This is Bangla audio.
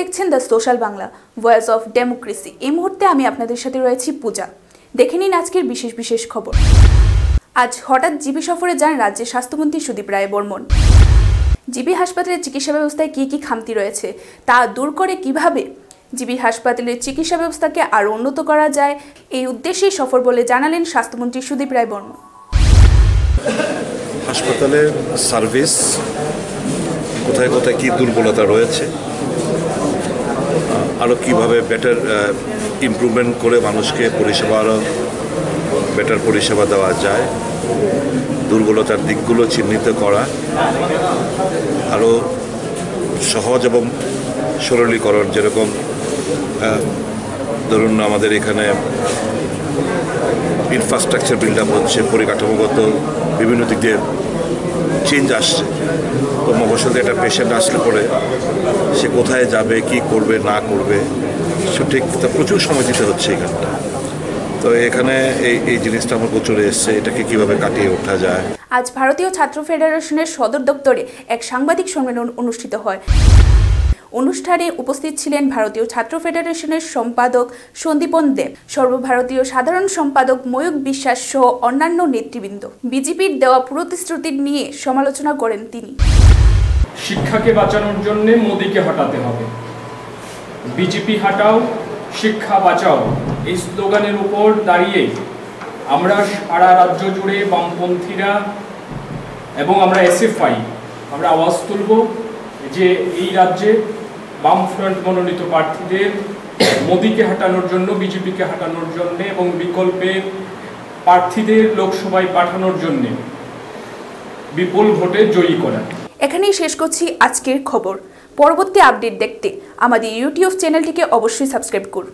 দেখছেন the social Bangla voice of democracy এই মুহূর্তে আমি আপনাদের সাথে রয়েছি পূজা। দেখে নিন আজকের বিশেষ বিশেষ খবর। আজ হঠাৎ জিবি সফরে যান রাজ্যের স্বাস্থ্যমন্ত্রী সুদীপ রায় বর্মন। জিবি হাসপাতালের চিকিৎসা ব্যবস্থায় কী কী খামতি রয়েছে তা দূর করে কীভাবে জিবি হাসপাতালের চিকিৎসা ব্যবস্থাকে আরও উন্নত করা যায়, এই উদ্দেশ্যেই সফর বলে জানালেন স্বাস্থ্যমন্ত্রী সুদীপ রায় বর্মন। হাসপাতালের সার্ভিস, কোথায় কোথায় কী দুর্বলতা রয়েছে আরও কীভাবে বেটার ইমপ্রুভমেন্ট করে মানুষকে পরিষেবা আরও বেটার পরিষেবা দেওয়া যায়, দুর্বলতার দিকগুলো চিহ্নিত করা আরও সহজ এবং সরলীকরণ যেরকম ধরুন আমাদের এখানে ইনফ্রাস্ট্রাকচার বিল্ড আপ হচ্ছে, পরিকাঠামোগত বিভিন্ন দিক দিয়ে চেঞ্জ আসছে। তো মফসলে একটা পেশেন্ট আসলে পরে সে কোথায় যাবে, কি করবে, না করবে সঠিক প্রচুর সময় দিতে হচ্ছে এখানটা তো এখানে এই এই জিনিসটা আমার প্রচুর এসছে, এটাকে কীভাবে কাটিয়ে ওঠা যায়। আজ ভারতীয় ছাত্র ফেডারেশনের সদর দপ্তরে এক সাংবাদিক সম্মেলন অনুষ্ঠিত হয়। অনুষ্ঠানে উপস্থিত ছিলেন ভারতীয় ছাত্র ফেডারেশনের সম্পাদক সন্দীপন দেব, সর্বভারতীয় সাধারণ সম্পাদক ময়ূক বিশ্বাস সহ অন্যান্য নেতৃবৃন্দ। বিজেপির দেওয়া প্রতিশ্রুতি নিয়ে সমালোচনা করেন তিনি। শিক্ষাকে বাঁচানোর জন্য মোদীকে হটাতে হবে। বিজেপি হাটাও, শিক্ষা বাঁচাও, এই স্লোগানের উপর দাঁড়িয়ে আমরা সারা রাজ্য জুড়ে বামপন্থীরা এবং আমরা এসএফআই, আমরা আওয়াজ তুলব যে এই রাজ্যে বামফ্রন্ট মনোনীত প্রার্থীদের মোদিকে হাঁটানোর জন্য, বিজেপিকে হাঁটানোর জন্য এবং বিকল্পের প্রার্থীদের লোকসভায় পাঠানোর জন্য বিপুল ভোটে জয়ী করা। এখানেই শেষ করছি আজকের খবর। পরবর্তী আপডেট দেখতে আমাদের ইউটিউব চ্যানেলটিকে অবশ্যই সাবস্ক্রাইব করুন।